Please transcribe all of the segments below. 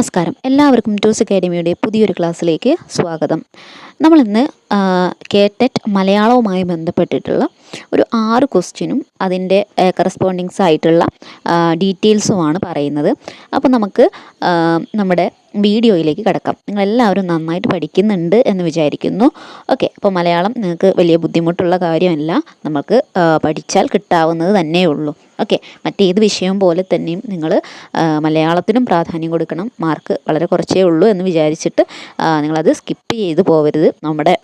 നമസ്കാരം. എല്ലാവർക്കും ടൂസ് അക്കാഡമിയുടെ പുതിയൊരു ക്ലാസ്സിലേക്ക് സ്വാഗതം. നമ്മളിന്ന് കേറ്ററ്റ് മലയാളവുമായി ബന്ധപ്പെട്ടിട്ടുള്ള ഒരു ആറ് ക്വസ്റ്റ്യനും അതിന്റെ കറസ്പോണ്ടിങ്സ് ആയിട്ടുള്ള ഡീറ്റെയിൽസുമാണ് പറയുന്നത്. അപ്പോൾ നമുക്ക് നമ്മുടെ വീഡിയോയിലേക്ക് കിടക്കാം. നിങ്ങളെല്ലാവരും നന്നായിട്ട് പഠിക്കുന്നുണ്ട് എന്ന് വിചാരിക്കുന്നു. ഓക്കെ അപ്പോൾ മലയാളം നിങ്ങൾക്ക് വലിയ ബുദ്ധിമുട്ടുള്ള കാര്യമല്ല. നമുക്ക് പഠിച്ചാൽ കിട്ടാവുന്നത് തന്നെ ഉള്ളൂ. ഓക്കെ മറ്റേത് വിഷയം പോലെ തന്നെയും നിങ്ങൾ മലയാളത്തിനും പ്രാധാന്യം കൊടുക്കണം. മാർക്ക് വളരെ കുറച്ചേ ഉള്ളൂ എന്ന് വിചാരിച്ചിട്ട് നിങ്ങളത് സ്കിപ്പ് ചെയ്ത് പോകരുത് നമ്മുടെ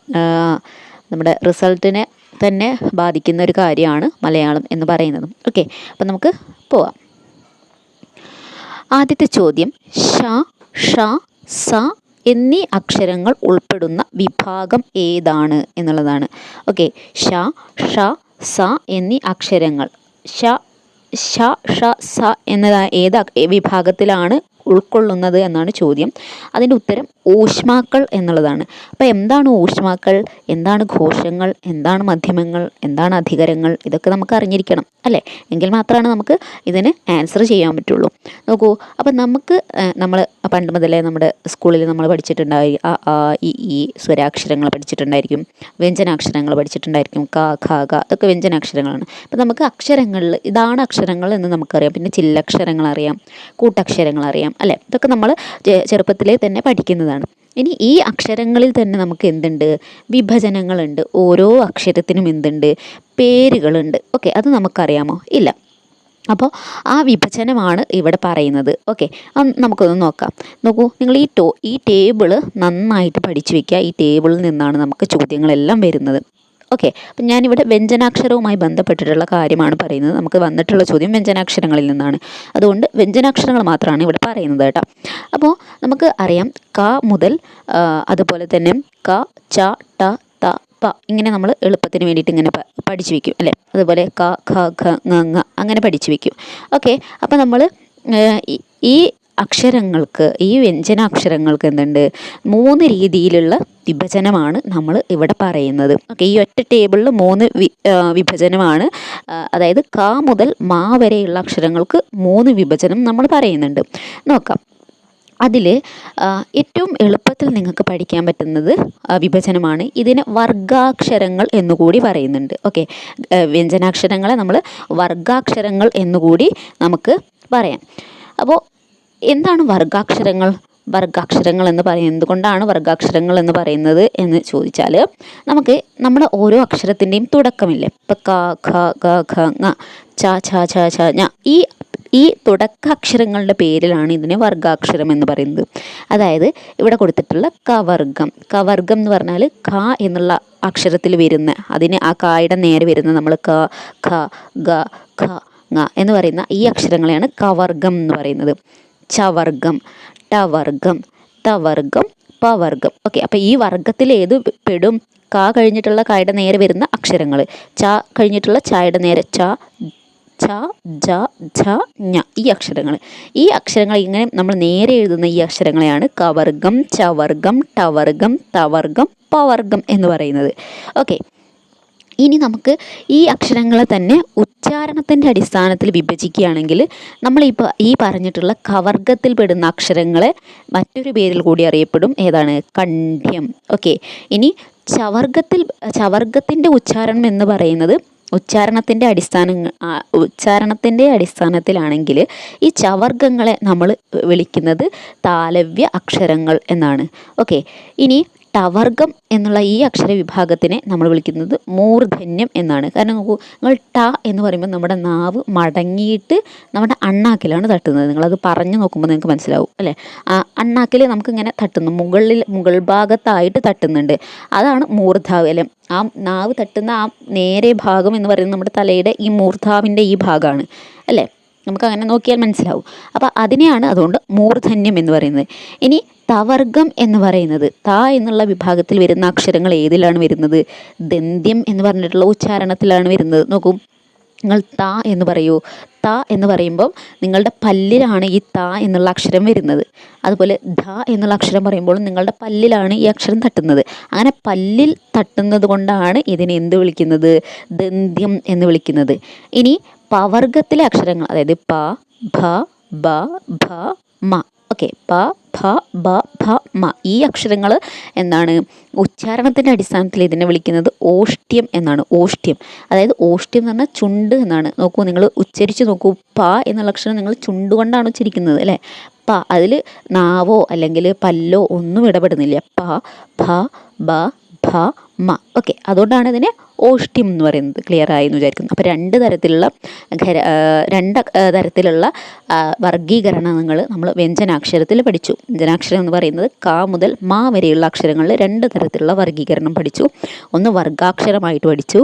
നമ്മുടെ റിസൾട്ടിനെ തന്നെ ബാധിക്കുന്ന ഒരു കാര്യമാണ് മലയാളം എന്ന് പറയുന്നത്. ഓക്കെ അപ്പം നമുക്ക് പോവാം. ആദ്യത്തെ ചോദ്യം. ഷ ഷ സ എന്നീ അക്ഷരങ്ങൾ ഉൾപ്പെടുന്ന വിഭാഗം ഏതാണ് എന്നുള്ളതാണ്. ഓക്കെ ഷ ഷ സ എന്നീ അക്ഷരങ്ങൾ. ഷ ഷ ഷ സ എന്നതാ ഏത് വിഭാഗത്തിലാണ് ഉൾക്കൊള്ളുന്നത് എന്നാണ് ചോദ്യം. അതിന്റെ ഉത്തരം ഊഷ്മാക്കൾ എന്നുള്ളതാണ്. അപ്പോൾ എന്താണ് ഊഷ്മാക്കൾ? എന്താണ് ഘോഷങ്ങൾ? എന്താണ് മധ്യമങ്ങൾ? എന്താണ് അധികരങ്ങൾ? ഇതൊക്കെ നമുക്ക് അറിഞ്ഞിരിക്കണം അല്ലേ? എങ്കിൽ മാത്രമാണ് നമുക്ക് ഇതിന് ആൻസർ ചെയ്യാൻ പറ്റുള്ളൂ. നോക്കൂ അപ്പം നമുക്ക് നമ്മൾ പണ്ട് മുതലേ നമ്മുടെ സ്കൂളിൽ നമ്മൾ പഠിച്ചിട്ടുണ്ടായി ആ ഇ ഈ സ്വരാക്ഷരങ്ങൾ പഠിച്ചിട്ടുണ്ടായിരിക്കും വ്യഞ്ജനാക്ഷരങ്ങൾ പഠിച്ചിട്ടുണ്ടായിരിക്കും ക ഖ ഗ അതൊക്കെ വ്യഞ്ജനാക്ഷരങ്ങളാണ്. അപ്പം നമുക്ക് അക്ഷരങ്ങളിൽ ഇതാണ് അക്ഷരങ്ങൾ എന്ന് നമുക്കറിയാം. പിന്നെ ചില്ലക്ഷരങ്ങൾ അറിയാം കൂട്ടക്ഷരങ്ങൾ അറിയാം. അല്ലേ? ഇതൊക്കെ നമ്മൾ ചെറുപ്പത്തിലെ തന്നെ പഠിക്കുന്നതാണ്. ഇനി ഈ അക്ഷരങ്ങളിൽ തന്നെ നമുക്ക് എന്തുണ്ട്? വിഭജനങ്ങളുണ്ട്. ഓരോ അക്ഷരത്തിനും എന്തുണ്ട്? പേരുകളുണ്ട്. ഓക്കെ അത് നമുക്കറിയാമോ? ഇല്ല. അപ്പോൾ ആ വിഭജനമാണ് ഇവിടെ പറയുന്നത്. ഓക്കെ നമുക്കൊന്ന് നോക്കാം. നോക്കൂ നിങ്ങൾ ഈ ടോ ഈ ടേബിൾ നന്നായിട്ട് പഠിച്ചു വയ്ക്കുക ഈ ടേബിളിൽ നിന്നാണ് നമുക്ക് ചോദ്യങ്ങളെല്ലാം വരുന്നത്. ഓക്കെ അപ്പം ഞാനിവിടെ വ്യഞ്ജനാക്ഷരവുമായി ബന്ധപ്പെട്ടിട്ടുള്ള കാര്യമാണ് പറയുന്നത്. നമുക്ക് വന്നിട്ടുള്ള ചോദ്യം വ്യഞ്ജനാക്ഷരങ്ങളിൽ നിന്നാണ്. അതുകൊണ്ട് വ്യഞ്ജനാക്ഷരങ്ങൾ മാത്രമാണ് ഇവിടെ പറയുന്നത് കേട്ടോ. അപ്പോൾ നമുക്ക് അറിയാം ക മുതൽ അതുപോലെ തന്നെ ക ച ട ത പ ഇങ്ങനെ നമ്മൾ എളുപ്പത്തിന് വേണ്ടിയിട്ട് ഇങ്ങനെ പഠിച്ചു വെക്കും അല്ലേ? അതുപോലെ ക ഖ ഖ ങ അങ്ങനെ പഠിച്ചു വെക്കും. ഓക്കെ അപ്പോൾ നമ്മൾ ഈ അക്ഷരങ്ങൾക്ക് ഈ വ്യഞ്ജനാക്ഷരങ്ങൾക്ക് എന്തുണ്ട്? മൂന്ന് രീതിയിലുള്ള വിഭജനമാണ് നമ്മൾ ഇവിടെ പറയുന്നത്. ഓക്കെ ഈ ഒറ്റ ടേബിളിൽ മൂന്ന് വിഭജനമാണ്. അതായത് ക മുതൽ മാ വരെയുള്ള അക്ഷരങ്ങൾക്ക് മൂന്ന് വിഭജനം നമ്മൾ പറയുന്നുണ്ട്. നോക്കാം. അതിൽ ഏറ്റവും എളുപ്പത്തിൽ നിങ്ങൾക്ക് പഠിക്കാൻ പറ്റുന്നത് വിഭജനമാണ്. ഇതിന് വർഗാക്ഷരങ്ങൾ എന്നുകൂടി പറയുന്നുണ്ട്. ഓക്കെ വ്യഞ്ജനാക്ഷരങ്ങളെ നമ്മൾ വർഗാക്ഷരങ്ങൾ എന്നുകൂടി നമുക്ക് പറയാം. അപ്പോൾ എന്താണ് വർഗാക്ഷരങ്ങൾ? വർഗാക്ഷരങ്ങൾ എന്ന് പറയുന്നത് എന്തുകൊണ്ടാണ് വർഗാക്ഷരങ്ങൾ എന്ന് പറയുന്നത് എന്ന് ചോദിച്ചാൽ നമുക്ക് നമ്മുടെ ഓരോ അക്ഷരത്തിന്റെയും തുടക്കമില്ലേ? ഇപ്പം ക ഖ ഗ ഘ ങ ച ഛ ഛ ഛ ഞ. ഈ ഈ തുടക്ക അക്ഷരങ്ങളുടെ പേരിലാണ് ഇതിനെ വർഗാക്ഷരം എന്ന് പറയുന്നത്. അതായത് ഇവിടെ കൊടുത്തിട്ടുള്ള കവർഗം. കവർഗം എന്ന് പറഞ്ഞാൽ ക എന്നുള്ള അക്ഷരത്തിൽ വരുന്ന അതിന് ആ കായുടെ നേരെ വരുന്ന നമ്മൾ ക ഖ ഗ ഘ ങ എന്ന് പറയുന്ന ഈ അക്ഷരങ്ങളെയാണ് കവർഗം എന്ന് പറയുന്നത്. ചവർഗം ടവർഗം തവർഗം പവർഗം. ഓക്കെ അപ്പോൾ ഈ വർഗത്തിൽ ഏത് പെടും? ക കഴിഞ്ഞിട്ടുള്ള കായുടെ നേരെ വരുന്ന അക്ഷരങ്ങൾ ച കഴിഞ്ഞിട്ടുള്ള ചായുടെ നേരെ ച ച ജ ഝ ഞ ഈ അക്ഷരങ്ങൾ ഈ അക്ഷരങ്ങൾ ഇങ്ങനെ നമ്മൾ നേരെ എഴുതുന്ന ഈ അക്ഷരങ്ങളെയാണ് കവർഗം ചവർഗം ടവർഗം തവർഗം പവർഗം എന്ന് പറയുന്നത്. ഓക്കെ ഇനി നമുക്ക് ഈ അക്ഷരങ്ങളെ തന്നെ ഉച്ചാരണത്തിന്റെ അടിസ്ഥാനത്തിൽ വിഭജിക്കുകയാണെങ്കിൽ നമ്മളിപ്പോൾ ഈ പറഞ്ഞിട്ടുള്ള കവർഗത്തിൽ പെടുന്ന അക്ഷരങ്ങളെ മറ്റൊരു പേരിൽ കൂടി അറിയപ്പെടും. ഏതാണ്? കണ്ഠ്യം. ഓക്കെ. ഇനി ചവർഗത്തിൽ ചവർഗത്തിന്റെ ഉച്ചാരണം എന്ന് പറയുന്നത് ഉച്ചാരണത്തിന്റെ അടിസ്ഥാന ഉച്ചാരണത്തിന്റെ അടിസ്ഥാനത്തിലാണെങ്കിൽ ഈ ചവർഗങ്ങളെ നമ്മൾ വിളിക്കുന്നത് താലവ്യ അക്ഷരങ്ങൾ എന്നാണ്. ഓക്കെ. ഇനി ടവർഗം എന്നുള്ള ഈ അക്ഷര വിഭാഗത്തിനെ നമ്മൾ വിളിക്കുന്നത് മൂർധന്യം എന്നാണ്. കാരണം നിങ്ങൾ ട എന്ന് പറയുമ്പോൾ നമ്മുടെ നാവ് മടങ്ങിയിട്ട് നമ്മുടെ അണ്ണാക്കിലാണ് തട്ടുന്നത്. നിങ്ങളത് പറഞ്ഞു നോക്കുമ്പോൾ നിങ്ങൾക്ക് മനസ്സിലാവും അല്ലേ? ആ അണ്ണാക്കിൽ നമുക്കിങ്ങനെ തട്ടുന്നു. മുകളിൽ മുകൾ ഭാഗത്തായിട്ട് തട്ടുന്നുണ്ട്. അതാണ് മൂർധാവലം ആ നാവ് തട്ടുന്ന ആ നേരെ ഭാഗം എന്ന് പറയുന്നത് നമ്മുടെ തലയുടെ ഈ മൂർധാവിന്റെ ഈ ഭാഗമാണ് അല്ലേ? നമുക്ക് അങ്ങനെ നോക്കിയാൽ മനസ്സിലാവും. അപ്പോൾ അതിനെയാണ് അതുകൊണ്ട് മൂർധന്യം എന്ന് പറയുന്നത്. ഇനി തവർഗം എന്ന് പറയുന്നത് ത എന്നുള്ള വിഭാഗത്തിൽ വരുന്ന അക്ഷരങ്ങൾ ഏതിലാണ് വരുന്നത്? ദന്ത്യം എന്ന് പറഞ്ഞിട്ടുള്ള ഉച്ചാരണത്തിലാണ് വരുന്നത്. നോക്കൂ നിങ്ങൾ ത എന്ന് പറയൂ. ത എന്ന് പറയുമ്പം നിങ്ങളുടെ പല്ലിലാണ് ഈ ത എന്നുള്ള അക്ഷരം വരുന്നത്. അതുപോലെ ധ എന്നുള്ള അക്ഷരം പറയുമ്പോൾ നിങ്ങളുടെ പല്ലിലാണ് ഈ അക്ഷരം തട്ടുന്നത്. അങ്ങനെ പല്ലിൽ തട്ടുന്നത് കൊണ്ടാണ് ഇതിനെ എന്ത് വിളിക്കുന്നത്? ദന്ത്യം എന്ന് വിളിക്കുന്നത്. ഇനി പവർഗത്തിലെ അക്ഷരങ്ങൾ അതായത് പ ഭ ബ ഭ മ. ഓക്കെ പ ഭ ബ ഭ മ. ഈ അക്ഷരങ്ങൾ എന്താണ് ഉച്ചാരണത്തിന്റെ അടിസ്ഥാനത്തിൽ ഇതിനെ വിളിക്കുന്നത് ഓഷ്ട്യം എന്നാണ്. ഓഷ്ട്യം. അതായത് ഓഷ്ട്യം എന്ന് പറഞ്ഞാൽ ചുണ്ട് എന്നാണ്. നോക്കൂ നിങ്ങൾ ഉച്ചരിച്ച് നോക്കൂ. പ എന്നുള്ള അക്ഷരം നിങ്ങൾ ചുണ്ടുകൊണ്ടാണ് ഉച്ചരിക്കുന്നത് അല്ലേ? പ അതിൽ നാവോ അല്ലെങ്കിൽ പല്ലോ ഒന്നും ഇടപെടുന്നില്ല. പ ഭ ബ ഭ മ. ഓക്കെ അതുകൊണ്ടാണ് ഇതിനെ ഓഷ്ട്യം എന്ന് പറയുന്നത്. ക്ലിയർ ആയി എന്ന് വിചാരിക്കുന്നു. അപ്പോൾ രണ്ട് തരത്തിലുള്ള രണ്ട് തരത്തിലുള്ള വർഗീകരണങ്ങൾ നമ്മൾ വ്യഞ്ജനാക്ഷരത്തിൽ പഠിച്ചു. വ്യഞ്ജനാക്ഷരം എന്ന് പറയുന്നത് കാ മുതൽ മാ വരെയുള്ള അക്ഷരങ്ങളിൽ രണ്ട് തരത്തിലുള്ള വർഗീകരണം പഠിച്ചു. ഒന്ന് വർഗാക്ഷരമായിട്ട് പഠിച്ചു.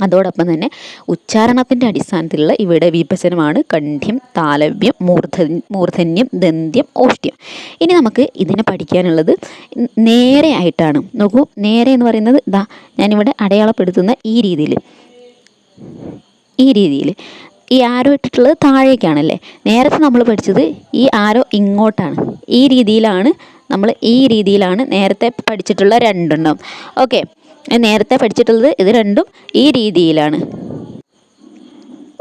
അതോടൊപ്പം തന്നെ ഉച്ചാരണത്തിന്റെ അടിസ്ഥാനത്തിലുള്ള ഇവയുടെ വിഭജനമാണ് കണ്ഠ്യം താലവ്യം മൂർധ മൂർധന്യം ദന്ത്യം ഓഷ്ട്യം ഇനി നമുക്ക് ഇതിനെ പഠിക്കാനുള്ളത് നേരെ ആയിട്ടാണ്. നോക്കൂ നേരെ എന്ന് പറയുന്നത് ഇതാ ഞാനിവിടെ അടയാളപ്പെടുത്തുന്ന ഈ രീതിയിൽ. ഈ രീതിയിൽ. ഈ ആരോ ഇട്ടിട്ടുള്ളത് താഴേക്കാണല്ലേ? നേരത്തെ നമ്മൾ പഠിച്ചത് ഈ ആരോ ഇങ്ങോട്ടാണ്. ഈ രീതിയിലാണ് നമ്മൾ ഈ രീതിയിലാണ് നേരത്തെ പഠിച്ചിട്ടുള്ള രണ്ടെണ്ണം. ഓക്കെ നേരത്തെ പഠിച്ചിട്ടുള്ളത് ഇത് രണ്ടും ഈ രീതിയിലാണ്.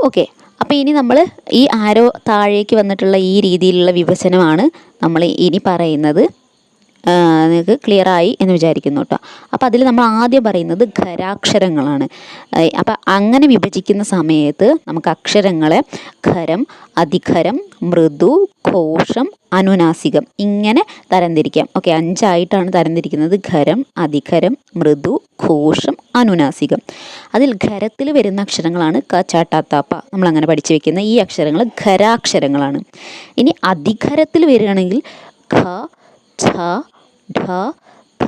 ഓക്കെ അപ്പോൾ ഇനി നമ്മൾ ഈ ആരോ താഴേക്ക് വന്നിട്ടുള്ള ഈ രീതിയിലുള്ള വിഭജനമാണ് നമ്മൾ ഇനി പറയുന്നത്. നിങ്ങൾക്ക് ക്ലിയർ ആയി എന്ന് വിചാരിക്കുന്നു കേട്ടോ. അപ്പോൾ അതിൽ നമ്മൾ ആദ്യം പറയുന്നത് ഖരാക്ഷരങ്ങളാണ്. അപ്പോൾ അങ്ങനെ വിഭജിക്കുന്ന സമയത്ത് നമുക്ക് അക്ഷരങ്ങളെ ഖരം അധികരം മൃദു ഘോഷം അനുനാസികം ഇങ്ങനെ തരംതിരിക്കാം. ഓക്കെ അഞ്ചായിട്ടാണ് തരംതിരിക്കുന്നത്. ഖരം അധികരം മൃദു ഘോഷം അനുനാസികം. അതിൽ ഖരത്തിൽ വരുന്ന അക്ഷരങ്ങളാണ് ക ചാട്ടാത്താപ്പ നമ്മൾ അങ്ങനെ പഠിച്ചു വെക്കുന്ന ഈ അക്ഷരങ്ങൾ ഖരാക്ഷരങ്ങളാണ്. ഇനി അധികരത്തിൽ വരികയാണെങ്കിൽ ഖ ഛ ഢ ധ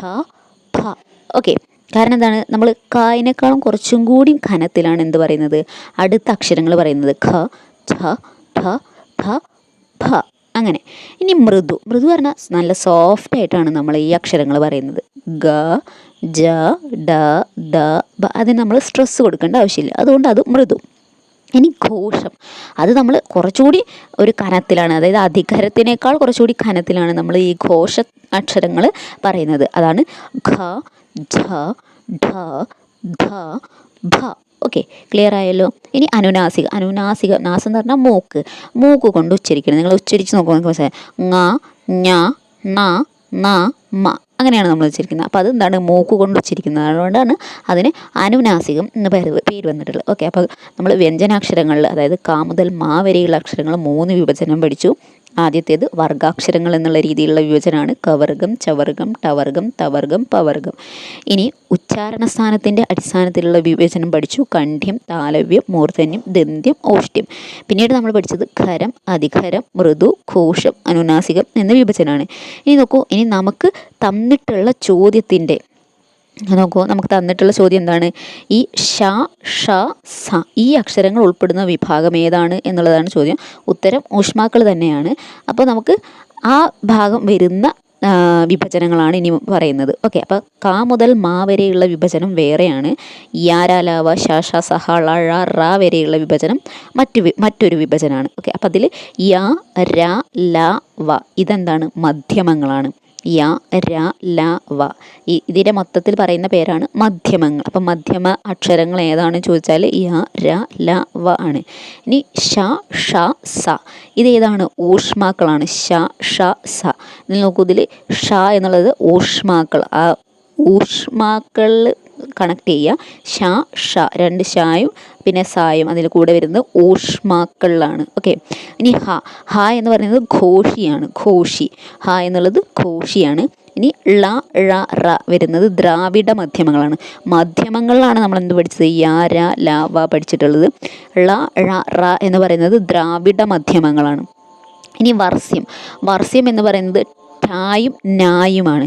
ഭ ഓക്കെ. കാരണം എന്താണ്? നമ്മൾ കായനേക്കാളും കുറച്ചും കൂടി ഘനത്തിലാണ് എന്ത് പറയുന്നത്? അടുത്ത അക്ഷരങ്ങൾ പറയുന്നത് ഖ ഛ ഠ ഠ ഭ അങ്ങനെ. ഇനി മൃദു. മൃദു പറഞ്ഞാൽ നല്ല സോഫ്റ്റ് ആയിട്ടാണ് നമ്മൾ ഈ അക്ഷരങ്ങൾ പറയുന്നത്. ഗ ജ ഡ ദ ബ. അതിന് നമ്മൾ സ്ട്രെസ് കൊടുക്കേണ്ട ആവശ്യമില്ല. അതുകൊണ്ട് അത് മൃദു. ഇനി ഘോഷം. അത് നമ്മൾ കുറച്ചുകൂടി ഒരു കനത്തിലാണ് അതായത് അധികാരത്തിനേക്കാൾ കുറച്ചുകൂടി കനത്തിലാണ് നമ്മൾ ഈ ഘോഷ അക്ഷരങ്ങൾ പറയുന്നത്. അതാണ് ഘ ഝ ഢ ധ ഭ. ഓക്കെ ക്ലിയർ ആയല്ലോ? ഇനി അനുനാസിക അനുനാസിക നാസം എന്ന് പറഞ്ഞാൽ മൂക്ക്. മൂക്ക് കൊണ്ട് ഉച്ചരിക്കണം. നിങ്ങൾ ഉച്ചരിച്ച് നോക്കുമ്പോൾ മനസ്സിലായി? ഞ ന ന മ. അങ്ങനെയാണ് നമ്മൾ വെച്ചിരിക്കുന്നത്. അപ്പോൾ അത് എന്താണ് മൂക്ക് കൊണ്ട് വെച്ചിരിക്കുന്നത്. അതുകൊണ്ടാണ് അതിന് അനുനാസികം എന്ന് പേര് പേര് വന്നിട്ടുള്ളത്. ഓക്കെ. അപ്പോൾ നമ്മൾ വ്യഞ്ജനാക്ഷരങ്ങളിൽ അതായത് കാ മുതൽ മാ വരെയുള്ള അക്ഷരങ്ങൾ മൂന്ന് വിഭജനം പഠിച്ചു. ആദ്യത്തേത് വർഗാക്ഷരങ്ങൾ എന്നുള്ള രീതിയിലുള്ള വിഭജനമാണ്. കവർഗം ചവർഗം ടവർഗം തവർഗം പവർഗം. ഇനി ഉച്ചാരണ സ്ഥാനത്തിന്റെ അടിസ്ഥാനത്തിലുള്ള വിഭജനം പഠിച്ചു. കണ്ഠ്യം താലവ്യം മൂർധന്യം ദന്ത്യം ഓഷ്ട്യം പിന്നീട് നമ്മൾ പഠിച്ചത് ഖരം അധികരം മൃദു ഘോഷം അനുനാസികം എന്ന വിഭജനമാണ്. ഇനി നോക്കൂ ഇനി നമുക്ക് തന്നിട്ടുള്ള ചോദ്യത്തിന്റെ നോക്കൂ നമുക്ക് തന്നിട്ടുള്ള ചോദ്യം എന്താണ്? ഈ ഷ ഷ സ ഈ അക്ഷരങ്ങൾ ഉൾപ്പെടുന്ന വിഭാഗം ഏതാണ് എന്നുള്ളതാണ് ചോദ്യം. ഉത്തരം ഊഷ്മാക്കൾ തന്നെയാണ്. അപ്പോൾ നമുക്ക് ആ ഭാഗം വരുന്ന വിഭജനങ്ങളാണ് ഇനി പറയുന്നത്. ഓക്കെ അപ്പോൾ കാ മുതൽ മാ വരെയുള്ള വിഭജനം വേറെയാണ്. യാരാലാവ ശാഷ സഹ ള റ വരെയുള്ള വിഭജനം മറ്റു മറ്റൊരു വിഭജനമാണ്. ഓക്കെ അപ്പോൾ അതിൽ യ ര ല വ ഇതെന്താണ്? മധ്യമങ്ങളാണ്. യ ര ല വ. ഇതിന്റെ മൊത്തത്തിൽ പറയുന്ന പേരാണ് മധ്യമങ്ങൾ. അപ്പം മധ്യമ അക്ഷരങ്ങൾ ഏതാണെന്ന് ചോദിച്ചാൽ യ ര ല വ ആണ്. ഇനി ഷ ഷ സ. ഇതേതാണ് ഊഷ്മാക്കളാണ്. ഷ ഷ സ. ഇതിൽ നോക്കൂ ഇതിൽ ഷ എന്നുള്ളത് ഊഷ്മാക്കൾ. ആ ഊഷ്മാക്കൾ കണക്ട് ചെയ്യുക. ഷ ഷ രണ്ട് ഷായും പിന്നെ സായും അതിൽ കൂടെ വരുന്നത് ഊഷ്മാക്കളിലാണ്. ഓക്കെ ഇനി ഹ ഹ എന്ന് പറയുന്നത് ഘോഷിയാണ്. ഘോഷി. ഹ എന്നുള്ളത് ഘോഷിയാണ്. ഇനി ള ഴ റ വരുന്നത് ദ്രാവിഡ മധ്യമങ്ങളാണ്. മധ്യമങ്ങളിലാണ് നമ്മൾ എന്ത് പഠിച്ചത്? യാ ര ല വ പഠിച്ചിട്ടുള്ളത്. ള ഴ റ എന്ന് പറയുന്നത് ദ്രാവിഡ മധ്യമങ്ങളാണ്. ഇനി വർസ്യം. വർസ്യം എന്ന് പറയുന്നത് ടായും നായുമാണ്.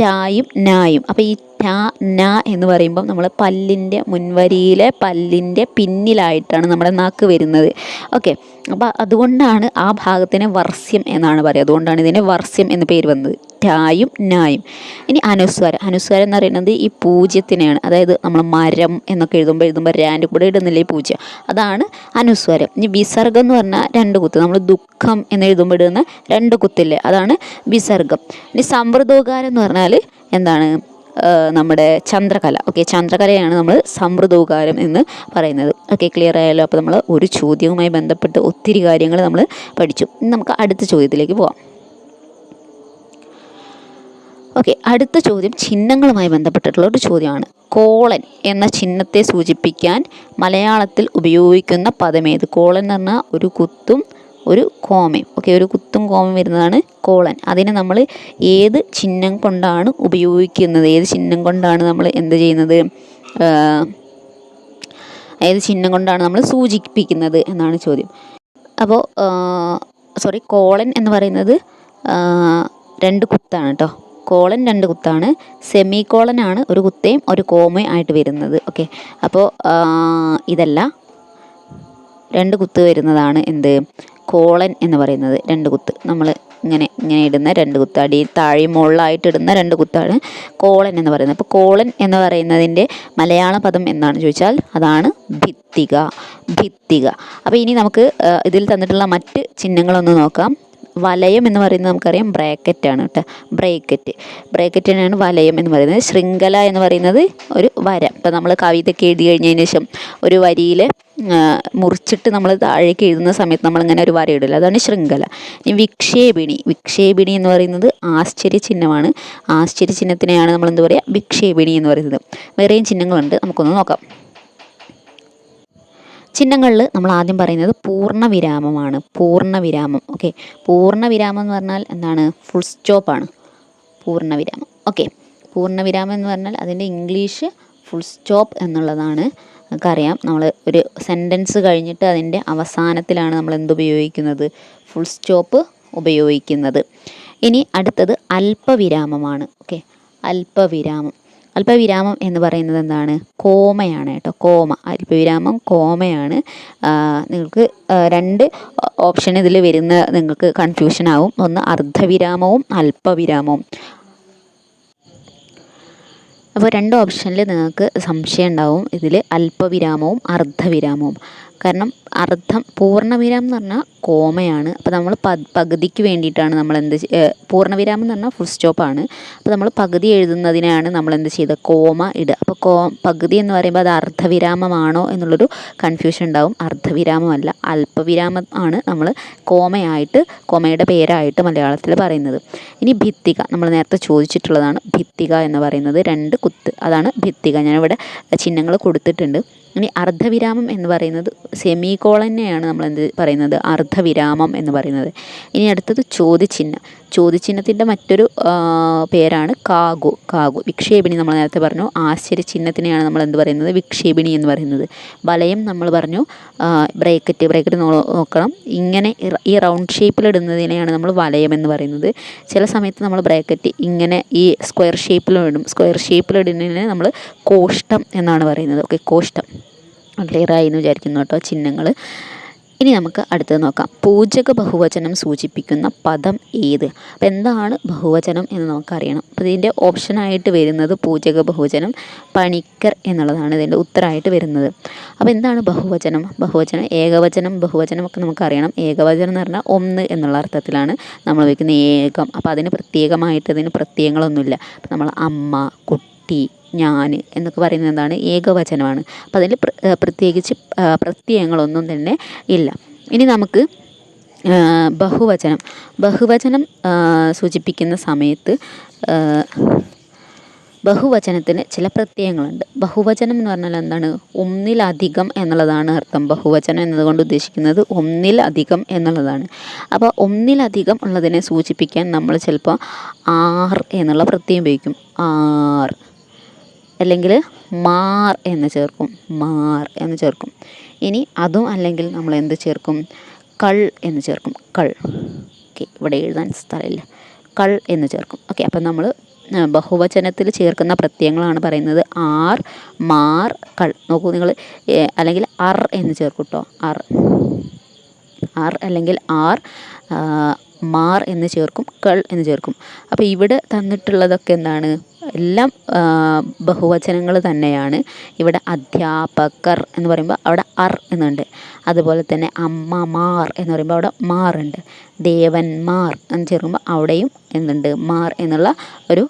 ടായും നായും. അപ്പോൾ ഈ ട ന എന്ന് പറയുമ്പം നമ്മൾ പല്ലിന്റെ മുൻവരിയിലെ പല്ലിന്റെ പിന്നിലായിട്ടാണ് നമ്മുടെ നാക്ക് വരുന്നത്. ഓക്കെ. അപ്പോൾ അതുകൊണ്ടാണ് ആ ഭാഗത്തിന് വർസ്യം എന്നാണ് പറയുക. അതുകൊണ്ടാണ് ഇതിന് വർസ്യം എന്ന് പേര് വന്നത്. ടായും നായും. ഇനി അനുസ്വാരം. അനുസ്വാരം എന്ന് പറയുന്നത് ഈ പൂജ്യത്തിനെയാണ് അതായത് നമ്മൾ മരം എന്നൊക്കെ എഴുതുമ്പോൾ എഴുതുമ്പോൾ രാന്റെ കൂടെ ഇടുന്നില്ലേ ഈ പൂജ്യം? അതാണ് അനുസ്വാരം. ഇനി വിസർഗം എന്ന് പറഞ്ഞാൽ രണ്ട് കുത്ത്. നമ്മൾ ദുഃഖം എന്ന് എഴുതുമ്പോൾ ഇടുന്ന രണ്ട് കുത്തില്ലേ? അതാണ് വിസർഗം. ഇനി സമൃദ്ധോകാരം എന്ന് പറഞ്ഞാൽ എന്താണ്? നമ്മുടെ ചന്ദ്രകല. ഓക്കെ ചന്ദ്രകലയാണ് നമ്മൾ സമൃദ്ധോകാരം എന്ന് പറയുന്നത്. ഓക്കെ ക്ലിയർ ആയല്ലോ? അപ്പോൾ നമ്മൾ ഒരു ചോദ്യവുമായി ബന്ധപ്പെട്ട് ഒത്തിരി കാര്യങ്ങൾ നമ്മൾ പഠിച്ചു. നമുക്ക് അടുത്ത ചോദ്യത്തിലേക്ക് പോവാം. ഓക്കെ അടുത്ത ചോദ്യം ചിഹ്നങ്ങളുമായി ബന്ധപ്പെട്ടിട്ടുള്ള ഒരു ചോദ്യമാണ്. കോളൻ എന്ന ചിഹ്നത്തെ സൂചിപ്പിക്കാൻ മലയാളത്തിൽ ഉപയോഗിക്കുന്ന പദമേത് കോളൻ എന്ന് പറഞ്ഞാൽ ഒരു കുത്തും ഒരു കോമയും. ഓക്കെ ഒരു കുത്തും കോമയും വരുന്നതാണ് കോളൻ. അതിനെ നമ്മൾ ഏത് ചിഹ്നം കൊണ്ടാണ് ഉപയോഗിക്കുന്നത്? ഏത് ചിഹ്നം കൊണ്ടാണ് നമ്മൾ എന്ത് ചെയ്യുന്നത്? ഏത് ചിഹ്നം കൊണ്ടാണ് നമ്മൾ സൂചിപ്പിക്കുന്നത് എന്നാണ് ചോദ്യം. അപ്പോൾ സോറി കോളൻ എന്ന് പറയുന്നത് രണ്ട് കുത്താണ് കേട്ടോ. കോളൻ രണ്ട് കുത്താണ്. സെമി കോളനാണ് ഒരു കുത്തയും ഒരു കോമയും ആയിട്ട് വരുന്നത്. ഓക്കെ. അപ്പോൾ ഇതല്ല. രണ്ട് കുത്ത് വരുന്നതാണ് എന്ത്? കോളൻ എന്ന് പറയുന്നത്. രണ്ട് കുത്ത്. നമ്മൾ ഇങ്ങനെ ഇങ്ങനെ ഇടുന്ന രണ്ട് കുത്ത്. അടി താഴെ മുകളിലായിട്ട് ഇടുന്ന രണ്ട് കുത്താണ് കോളൻ എന്ന് പറയുന്നത്. അപ്പോൾ കോളൻ എന്ന് പറയുന്നതിന്റെ മലയാള പദം എന്താണെന്ന് ചോദിച്ചാൽ അതാണ് ഭിത്തിക. ഭിത്തിക. അപ്പോൾ ഇനി നമുക്ക് ഇതിൽ തന്നിട്ടുള്ള മറ്റ് ചിഹ്നങ്ങളൊന്ന് നോക്കാം. വലയം എന്ന് പറയുന്നത് നമുക്കറിയാം ബ്രാക്കറ്റാണ് കേട്ടോ. ബ്രേക്കറ്റ് ബ്രേക്കറ്റിനാണ് വലയം എന്ന് പറയുന്നത്. ശൃംഖല എന്ന് പറയുന്നത് ഒരു വര. ഇപ്പം നമ്മൾ കവിതയ്ക്ക് എഴുതി കഴിഞ്ഞതിന് ശേഷം ഒരു വരിയിൽ മുറിച്ചിട്ട് നമ്മൾ താഴേക്ക് എഴുതുന്ന സമയത്ത് നമ്മൾ ഇങ്ങനെ ഒരു വര ഇടില്ല അതാണ് ശൃംഖല. ഇനി വിക്ഷേപിണി. വിക്ഷേപിണി എന്ന് പറയുന്നത് ആശ്ചര്യ ചിഹ്നമാണ്. ആശ്ചര്യ ചിഹ്നത്തിനെയാണ് നമ്മൾ എന്താ പറയുക? വിക്ഷേപിണി എന്ന് പറയുന്നത്. വേറെയും ചിഹ്നങ്ങളുണ്ട്. നമുക്കൊന്ന് നോക്കാം. ചിഹ്നങ്ങളിൽ നമ്മൾ ആദ്യം പറയുന്നത് പൂർണ വിരാമമാണ് പൂർണ വിരാമം ഓക്കെ പൂർണ വിരാമം എന്ന് പറഞ്ഞാൽ എന്താണ്? ഫുൾ സ്റ്റോപ്പാണ് പൂർണ വിരാമം ഓക്കെ പൂർണ വിരാമം എന്ന് പറഞ്ഞാൽ അതിന്റെ ഇംഗ്ലീഷ് ഫുൾ സ്റ്റോപ്പ് എന്നുള്ളതാണ് നമുക്കറിയാം. നമ്മൾ ഒരു സെന്റൻസ് കഴിഞ്ഞിട്ട് അതിന്റെ അവസാനത്തിലാണ് നമ്മൾ എന്തുപയോഗിക്കുന്നത് ഫുൾ സ്റ്റോപ്പ് ഉപയോഗിക്കുന്നത്. ഇനി അടുത്തത് അല്പവിരാമമാണ്. ഓക്കെ അല്പവിരാമം. അല്പവിരാമം എന്ന് പറയുന്നത് എന്താണ്? കോമയാണ് കേട്ടോ. കോമ. അല്പവിരാമം കോമയാണ്. നിങ്ങൾക്ക് രണ്ട് ഓപ്ഷൻ ഇതിൽ വരുന്ന നിങ്ങൾക്ക് കൺഫ്യൂഷൻ ആവും. ഒന്ന് അർദ്ധവിരാമവും അല്പവിരാമവും. അപ്പോൾ രണ്ട് ഓപ്ഷനിൽ നിങ്ങൾക്ക് സംശയം ഉണ്ടാവും. ഇതിൽ അല്പവിരാമവും അർദ്ധവിരാമവും. കാരണം അർത്ഥം പൂർണവിരാമം എന്ന് പറഞ്ഞാൽ കോമയാണ്. അപ്പോൾ നമ്മൾ പകുതിക്ക് വേണ്ടിയിട്ടാണ് നമ്മൾ എന്ത് പൂർണവിരാമം എന്ന് പറഞ്ഞാൽ ഫുൾ സ്റ്റോപ്പാണ് അപ്പോൾ നമ്മൾ പകുതി എഴുതുന്നതിനാണ് നമ്മൾ എന്ത് ചെയ്തത് കോമ ഇടുക. അപ്പോൾ കോ പകുതി എന്ന് പറയുമ്പോൾ അത് അർദ്ധവിരാമമാണോ എന്നുള്ളൊരു കൺഫ്യൂഷൻ ഉണ്ടാവും. അർദ്ധവിരാമമല്ല അല്പവിരാമം ആണ് നമ്മൾ കോമയായിട്ട് കോമയുടെ പേരായിട്ട് മലയാളത്തിൽ പറയുന്നത്. ഇനി ഭിത്തിക നമ്മൾ നേരത്തെ ചോദിച്ചിട്ടുള്ളതാണ്. ഭിത്തിക എന്ന് പറയുന്നത് രണ്ട് കുത്ത് അതാണ് ഭിത്തിക. ഞാനിവിടെ ചിഹ്നങ്ങൾ കൊടുത്തിട്ടുണ്ട്. ഇനി അർദ്ധവിരാമം എന്ന് പറയുന്നത് സെമി കോളനെയാണ് നമ്മൾ എന്ത് പറയുന്നത്? അർദ്ധവിരാമം എന്ന് പറയുന്നത്. ഇനി അടുത്തത് ചോദ്യചിഹ്നം. ചോദ്യചിഹ്നത്തിന്റെ മറ്റൊരു പേരാണ് കാഗു കാഗു വിക്ഷേപിണി നമ്മൾ നേരത്തെ പറഞ്ഞു. ആശ്ചര്യചിഹ്നത്തിനെയാണ് നമ്മൾ എന്ത് പറയുന്നത്? വിക്ഷേപിണി എന്ന് പറയുന്നത്. വലയം നമ്മൾ പറഞ്ഞു. ബ്രേക്കറ്റ് ബ്രേക്കറ്റ് നോക്കണം. ഇങ്ങനെ ഈ റൗണ്ട് ഷേപ്പിലിടുന്നതിനെയാണ് നമ്മൾ വലയം എന്ന് പറയുന്നത്. ചില സമയത്ത് നമ്മൾ ബ്രേക്കറ്റ് ഇങ്ങനെ ഈ സ്ക്വയർ ഷേപ്പിൽ ഇടും. സ്ക്വയർ ഷേപ്പിലിടുന്നതിനെ നമ്മൾ കോഷ്ടം എന്നാണ് പറയുന്നത്. ഓക്കെ കോഷ്ടം ക്ലിയർ ആയി എന്ന് വിചാരിക്കുന്നു കേട്ടോ ചിഹ്നങ്ങൾ. ഇനി നമുക്ക് അടുത്തത് നോക്കാം. പൂജക ബഹുവചനം സൂചിപ്പിക്കുന്ന പദം ഏത്? അപ്പോൾ എന്താണ് ബഹുവചനം എന്ന് നമുക്കറിയണം. അപ്പോൾ ഇതിന്റെ ഓപ്ഷനായിട്ട് വരുന്നത് പൂജക ബഹുവചനം പണിക്കർ എന്നുള്ളതാണ് ഇതിന്റെ ഉത്തരമായിട്ട് വരുന്നത്. അപ്പോൾ എന്താണ് ബഹുവചനം? ബഹുവചനം ഏകവചനം ബഹുവചനം ഒക്കെ നമുക്കറിയണം. ഏകവചനം എന്ന് പറഞ്ഞാൽ ഒന്ന് എന്നുള്ള അർത്ഥത്തിലാണ് നമ്മൾ വയ്ക്കുന്ന ഏകം. അപ്പോൾ അതിന് പ്രത്യേകമായിട്ട് അതിന് പ്രത്യയങ്ങളൊന്നുമില്ല. നമ്മൾ അമ്മ കുട്ടി ഞാൻ എന്നൊക്കെ പറയുന്നത് എന്താണ്? ഏകവചനമാണ്. അപ്പോൾ അതിൽ പ്രത്യേകിച്ച് പ്രത്യയങ്ങളൊന്നും തന്നെ ഇല്ല. ഇനി നമുക്ക് ബഹുവചനം. ബഹുവചനം സൂചിപ്പിക്കുന്ന സമയത്ത് ബഹുവചനത്തിന് ചില പ്രത്യയങ്ങളുണ്ട്. ബഹുവചനം എന്ന് പറഞ്ഞാൽ എന്താണ്? ഒന്നിലധികം എന്നുള്ളതാണ് അർത്ഥം. ബഹുവചനം എന്നതുകൊണ്ട് ഉദ്ദേശിക്കുന്നത് ഒന്നിലധികം എന്നുള്ളതാണ്. അപ്പോൾ ഒന്നിലധികം ഉള്ളതിനെ സൂചിപ്പിക്കാൻ നമ്മൾ ചിലപ്പോൾ ആർ എന്നുള്ള പ്രത്യയം ഉപയോഗിക്കും. ആർ. അല്ലെങ്കിൽ മാർ എന്ന് ചേർക്കും. മാർ എന്ന് ചേർക്കും. ഇനി അതും അല്ലെങ്കിൽ നമ്മൾ എന്ത് ചേർക്കും? കൾ എന്ന് ചേർക്കും. കൾ. ഓക്കെ ഇവിടെ എഴുതാൻ സ്ഥലമില്ല. കൾ എന്ന് ചേർക്കും. ഓക്കെ അപ്പം നമ്മൾ ബഹുവചനത്തിൽ ചേർക്കുന്ന പ്രത്യയങ്ങളാണ് പറയുന്നത്. ആർ മാർ കൾ. നോക്കൂ നിങ്ങൾ അല്ലെങ്കിൽ അർ എന്ന് ചേർക്കും കേട്ടോ അർ. ആർ അല്ലെങ്കിൽ ആർ മാർ എന്ന് ചേർക്കും. കൾ എന്ന് ചേർക്കും. അപ്പോൾ ഇവിടെ തന്നിട്ടുള്ളതൊക്കെ എന്താണ്? എല്ലാം ബഹുവചനങ്ങൾ തന്നെയാണ്. ഇവിടെ അധ്യാപകർ എന്ന് പറയുമ്പോൾ അവിടെ അർ എന്നുണ്ട്. അതുപോലെ തന്നെ അമ്മമാർ എന്ന് പറയുമ്പോൾ അവിടെ മാറുണ്ട് ദേവന്മാർ എന്ന് ചേർക്കുമ്പോൾ അവിടെയും എന്തുണ്ട്? മാർ എന്നുള്ള ഒരു